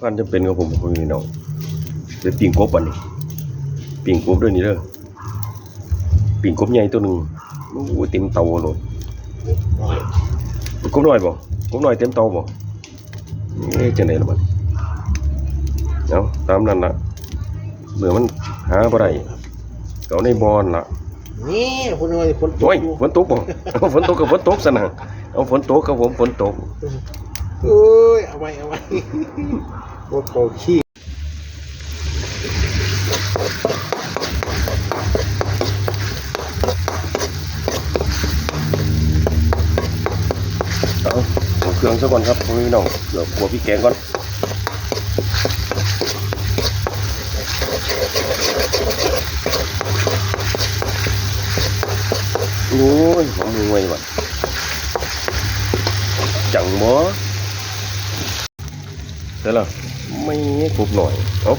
พันจะเป็นกับผมผมพี่น้องเดี๋ยวปิ่งกบอันนี้ปิ่งกบด้วยนี่เด้อปิ่งกบใหญ่ตัวหนึ่งโอ้โหเต็มเตาโหลดกบน้อยบ่กบน้อยเต็มเตาบ่เอ๊ะจังไดล่ะบัดนี้เอาตามนั้นล่ะเมื่อมันหาบ่ได้ก็เอาในบอนล่ะนี่คนน้อยคนตโอ้ยกอยู่ฝนตกบ่เอาฝนตกกับฝนตกซะนะเอาฝนตกกับผมฝนตก เอ้ย เอาไว้ เอาไว้พวกเขาขี้เอาเอาเครื่องซะก่อนครับพ่อแม่พี่น้องเดี๋ยวกลัวพี่แกงก่อนโอ้ยของมือไว้บ่จังบ่ เดี๋ยวล่ะไม่กรุบหน่อยเอา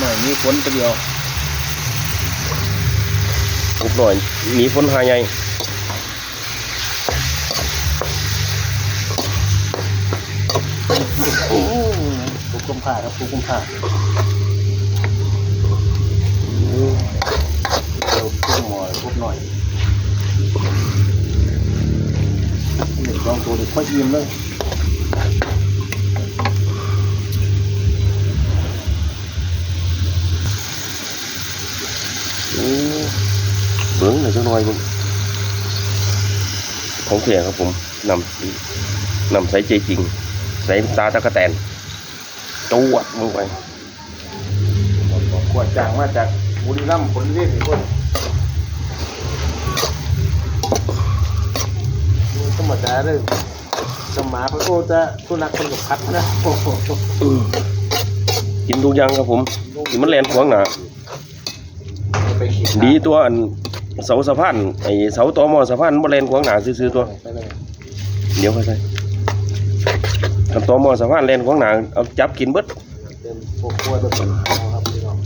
หน่อยมีฝนตัวเดียวกรุบหน่อยหนีฝนหาใหญ่โอ้ผูกกุมผ้าครับผูกกุมผ้าเราผูกหมอยผูกหน่อยหนึ่งสองตัวเด็กค่อยยิ้มเลย โอ้เบิ้งหน่ อยจังหน่อยเบิ้งของแท้ครับผมนำนำใส่ใจจริง ใส่ตาตะกะแตนจวดมึงไปขวดจางมาจากบุรีรัมย์ผลเรียกอีกคนมันธรรมดาเลยสมาพระโอจะสุนัขคนกับพัดนะโอ้โหกินทุกอย่างครับผมกินมันแลนขวางหนาไปขีดดีตัวอัน เสาสะพานไอเสาตอมอสะพานบ่แลนขวางหนาซื่อๆตัวไปเลยเดี๋ยวค่อยใส่คันตอมอสะพานแลนขวางหนาเอาจับกินเบิดเต็มพวกขวดเป็นเอาครับพี่น้อง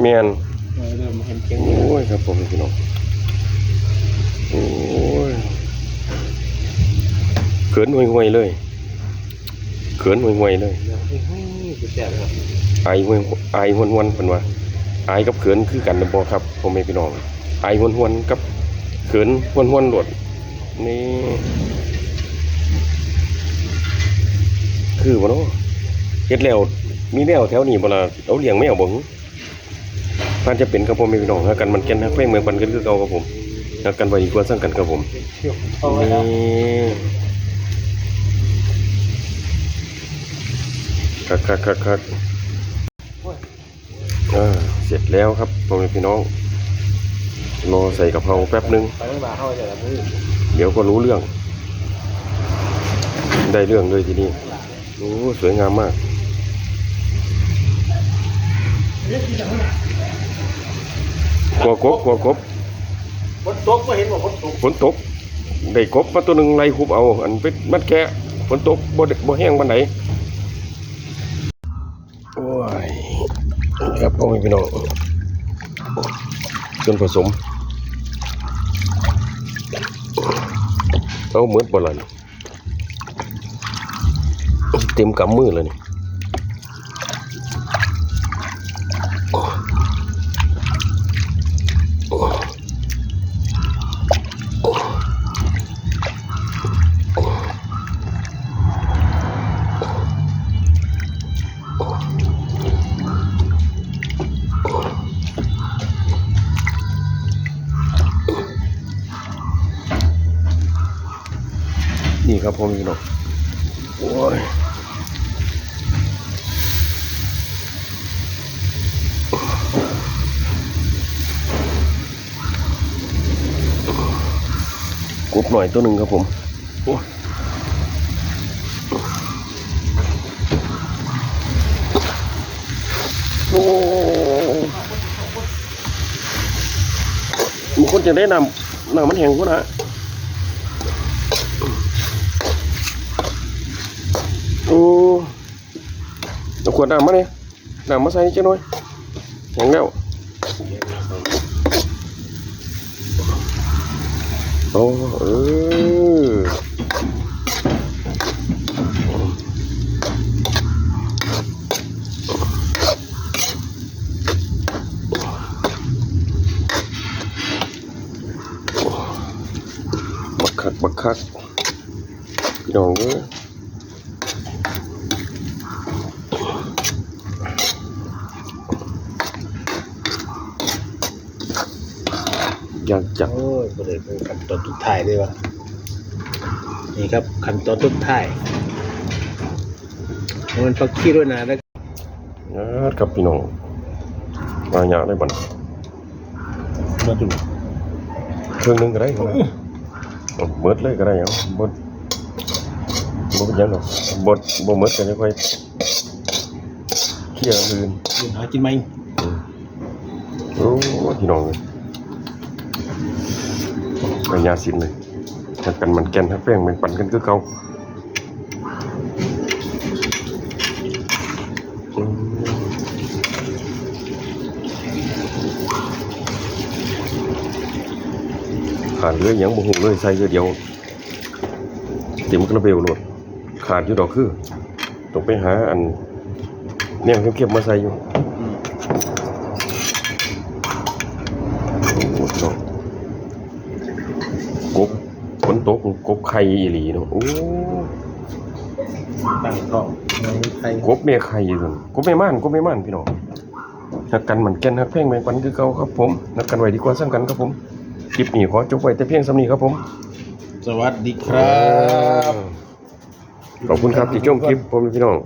แม่นเริ่มเห็นเก่งโอ้ยครับผมพี่น้องโอ้ยเขินห่วยๆเลย เขินห่วยๆเลยเฮ้ยเฮ้ยสุดแซ่บเลยครับไอายห่วยไอายหวนหวนๆเพิ่นว่าไอายกับเขินคือกันนะบ่ครับพ่อแม่พี่น้องไอายหวนหวนๆกับเขินหวนหวนๆโลดนี่คือบ่เนาะเฮ็ดแล้วมีแนวแถวนี้บ่ล่ะเอาเลี้ยงแมวบ่หึมันจะเป็นกับพ่อแม่พี่น้องหากันมันแก่นฮักแพงเมืองปันกันคือเก่าครับผมหากันไว้ดีกว่าสร้างกันครับผมเชี่ยวเอาไว้ ครับคักคักคักคักอ่าเสร็จแล้วครับพ่อแม่พี่น้องรอใส่กะเพราแป๊บนึงไปไม่มาเข้าใจแล้วมือเดี๋ยวก็รู้เรื่อง ได้เรื่องเลยทีนี้โอ้สวยงามมากกัวกบกัวกบฝนตกก็เห็นว่าฝนตกฝนตกได้กบมาตัวหนึ่งไล่คุบเอา อันเป็นมัดแกะฝนตกบ่ได้บ่แห้งปานไหน ครับพ่อแม่พี่น้องจนผสมเอาเหมือนบ่ล่ะนี่เต็มกำมือเลยนี่ ครับพ่อแม่พี่น้องโอ้ยกบหน่อยตัวหนึ่งครับผมโอ้ยโอ้มีคนจะได้นำนำมันแห้งกว่านะ โอ้เอาขวดน้ำมาเนี่ยน้ำมาใส่จังหน่อยแข็งแล้วโอ้เออบักคักบักคักพี่น้องเอ้ย ยากจับโอ้ยบ่ได้เป็นขั้นตอนสุดท้ายเลยวะนี่ครับขั้นตอนสุดท้ายมันปักขี้ด้วยนะแล้วยาดครับพี่น้องมาหยาได้บันมาดูเครื่องหนึงก็ได้ครับเอาเบิดเลยก็ได้เอาเบิดบ่เป็นหยังหรอกเบิดบ่เบิดก็จะค่อยเคลียร์อันอื่นยืนหากินไหมโอ้ยพี่น้องเลย ไปยาสินเลยหักกันมันแกนหักแป้งมันปั่นกันคือเก่าขาดเหลือหยังบ่ฮู้เลยใส่เยอะเดียวต็มกระเบลโลดขาดอยู่ดอกคือต้องไปหาอันแนวเข้มๆมาใส่อยู่ โอ้โหน้อง กบฝนตกกบไข่อีหลีเนาะโอ้ตั้งท้องไม่มีใครกบแม่ไข่อยู่นั่นกบแม่ม่านกบแม่ม่านพี่น้องหักกันเหมือนแก่นหักแพงแมงปันคือเก่าครับผมนักกันไว้ดีกว่าสร้างกันครับผมคลิปนี้ขอจบไว้แต่เพียงสำนี้ครับผม สวัสดีครับ ขอบคุณครับที่ชมคลิปผมพี่น้อง